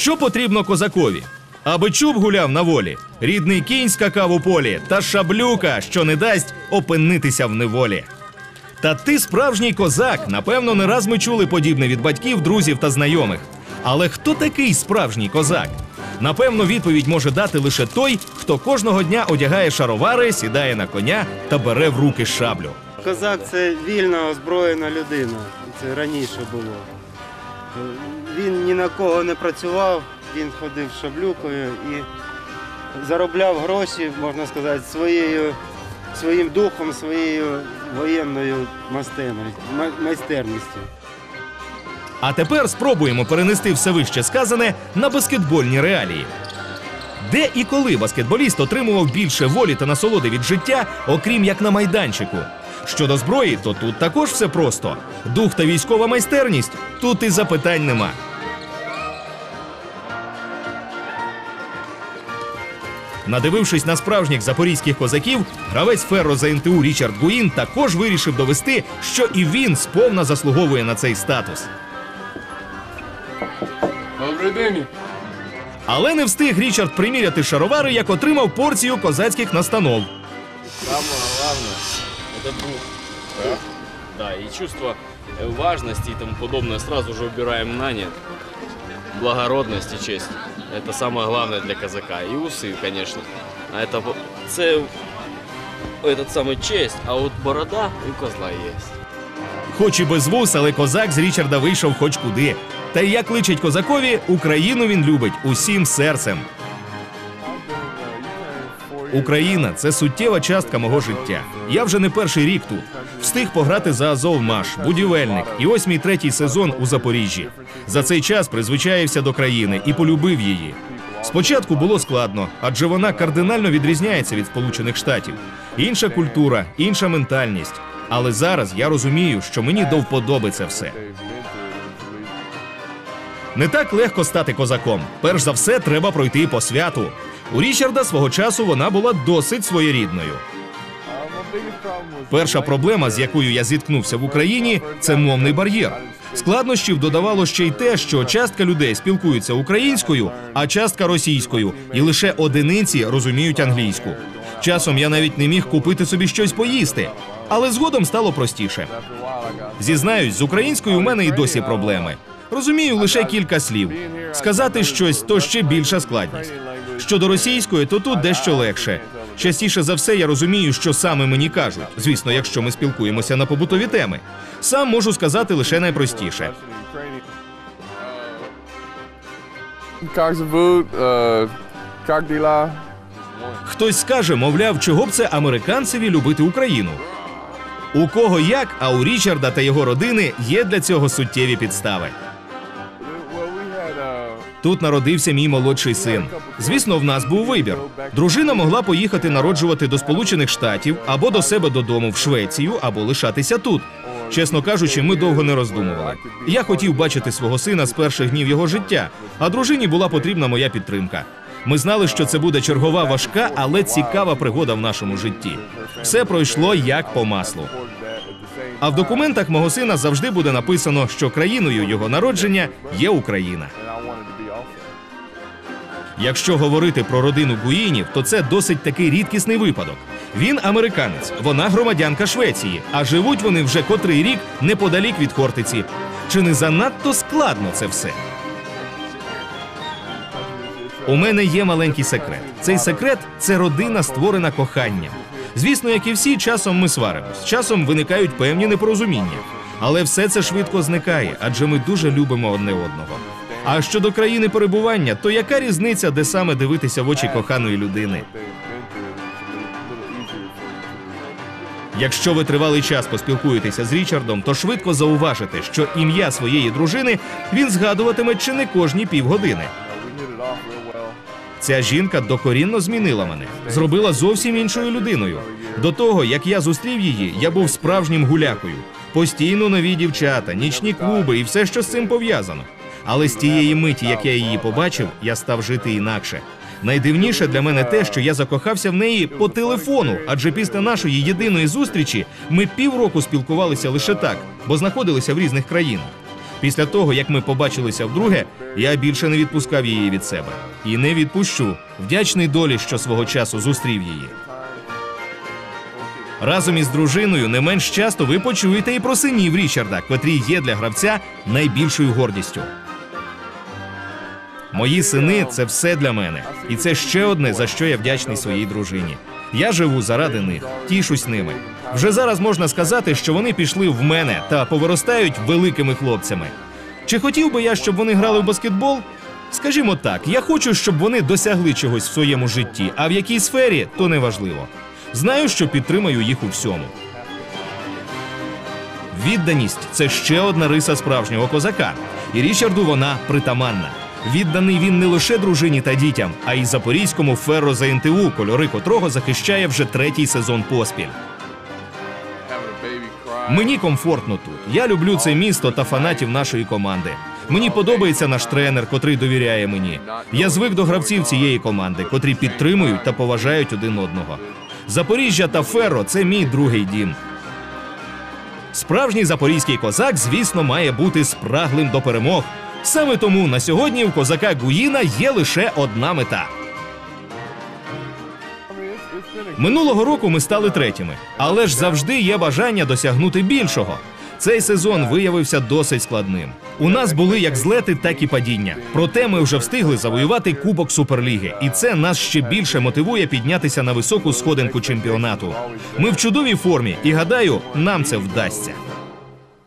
Що потрібно козакові? Аби чуб гуляв на волі, рідний кінь скакав у полі, та шаблюка, що не дасть опинитися в неволі. Та ти справжній козак. Напевно, не раз ми чули подібне від батьків, друзів та знайомих. Але хто такий справжній козак? Напевно, відповідь може дати лише той, хто кожного дня одягає шаровари, сідає на коня та бере в руки шаблю. Козак це вільна озброєна людина. Це раніше було. Він ні на кого не працював, він ходив шаблюкою і заробляв гроші, можна сказати, своєю, своїм духом, своєю воєнною майстерністю. А тепер спробуємо перенести все вище сказане на баскетбольні реалії. Де і коли баскетболіст отримував більше волі та насолоди від життя, окрім як на майданчику? Щодо зброї, то тут також все просто. Дух та військова майстерність тут і запитань нема. Надивившись на справжніх запорізьких козаків, гравець Ферро за НТУ Річард Гуїн також вирішив довести, що і він сповна заслуговує на цей статус. Добрий день. Але не встиг Річард приміряти шаровари, як отримав порцію козацьких настанов. Самое главное это дух. Да. Да, и чувство э, важности и тому подобное сразу же убираем на нет. Благородность и честь. Это самое главное для казака. И усы, конечно. А это во- це этот самый честь, а вот борода у козла есть. Хоч і без вус, але козак з Річарда вийшов хоч куди. Та й як личить козакові, Україну він любить усім серцем. Україна це суттєва частка мого життя. Я вже не перший рік тут. Встиг пограти за Азовмаш, будівельник, і ось мій третій сезон у Запоріжжі. За цей час призвичаївся до країни і полюбив її. Спочатку було складно, адже вона кардинально відрізняється від Сполучених Штатів. Інша культура, інша ментальність. Але зараз я розумію, що мені до вподоби це все. Не так легко стати козаком. Перш за все, треба пройти по святу. У Річарда свого часу вона була досить своєрідною. Перша проблема, з якою я зіткнувся в Україні, це мовний бар'єр. Складнощів додавало ще й те, що частка людей спілкуються українською, а частка російською, і лише одиниці розуміють англійську. Часом я навіть не міг купити собі щось поїсти, але згодом стало простіше. Зізнаюсь, з українською у мене і досі проблеми. Розумію лише кілька слів. Сказати щось то ще більша складність. Щодо російської, то тут дещо легше. Частіше за все я розумію, що саме мені кажуть. Звісно, якщо ми спілкуємося на побутові теми. Сам можу сказати лише найпростіше. Э? Хтось скаже, мовляв, чого б це американцеві любити Україну. У кого як, а у Річарда та його родини є для цього суттєві підстави. Тут народився мій молодший син. Звісно, в нас був вибір. Дружина могла поїхати народжувати до Сполучених Штатів або до себе додому в Швецію, або лишатися тут. Чесно кажучи, ми довго не роздумували. Я хотів бачити свого сина з перших днів його життя, а дружині була потрібна моя підтримка. Ми знали, що це буде чергова важка, але цікава пригода в нашому житті. Все пройшло як по маслу. А в документах мого сина завжди буде написано, що країною його народження є Україна. Якщо говорити про родину Гуїнів, то це досить такий рідкісний випадок. Він американець, вона громадянка Швеції, а живуть вони вже котрий рік неподалік від Хортиці. Чи не занадто складно це все? У мене є маленький секрет. Цей секрет це родина, створена коханням. Звісно, як і всі, часом ми сваримось, часом виникають певні непорозуміння. Але все це швидко зникає, адже ми дуже любимо одне одного. А щодо країни перебування, то яка різниця, де саме дивитися в очі коханої людини? Якщо ви тривалий час поспілкуєтеся з Річардом, то швидко зауважите, що ім'я своєї дружини він згадуватиме чи не кожні півгодини. Ця жінка докорінно змінила мене, зробила зовсім іншою людиною. До того, як я зустрів її, я був справжнім гулякою. Постійно нові дівчата, нічні клуби і все, що з цим пов'язано. Але з тієї миті, як я її побачив, я став жити інакше. Найдивніше для мене те, що я закохався в неї по телефону, адже після нашої єдиної зустрічі ми півроку спілкувалися лише так, бо знаходилися в різних країнах. Після того, як ми побачилися вдруге, я більше не відпускав її від себе. І не відпущу. Вдячний долі, що свого часу зустрів її. Разом із дружиною не менш часто ви почуєте і про синів Річарда, котрі є для гравця найбільшою гордістю. Мої сини це все для мене, і це ще одне за що я вдячний своїй дружині. Я живу заради них, тішусь ними. Вже зараз можна сказати, що вони пішли в мене та повиростають великими хлопцями. Чи хотів би я, щоб вони грали в баскетбол? Скажімо так, я хочу, щоб вони досягли чогось в своєму житті, а в якій сфері то не важливо. Знаю, що підтримаю їх у всьому. Відданість це ще одна риса справжнього козака, і Річарду вона притаманна. Відданий він не лише дружині та дітям, а й запорізькому ферро за НТУ, кольори котрого захищає вже третій сезон поспіль. Мені комфортно тут. Я люблю це місто та фанатів нашої команди. Мені подобається наш тренер, котрий довіряє мені. Я звик до гравців цієї команди, котрі підтримують та поважають один одного. Запоріжжя та Ферро це мій другий дім. Справжній запорізький козак, звісно, має бути спраглим до перемог. Саме тому на сьогодні у козака Гуїна є лише одна мета. Минулого року ми стали третіми, але ж завжди є бажання досягнути більшого. Цей сезон виявився досить складним. У нас були як злети, так і падіння. Проте ми вже встигли завоювати Кубок Суперліги, і це нас ще більше мотивує піднятися на високу сходинку чемпіонату. Ми в чудовій формі, і гадаю, нам це вдасться.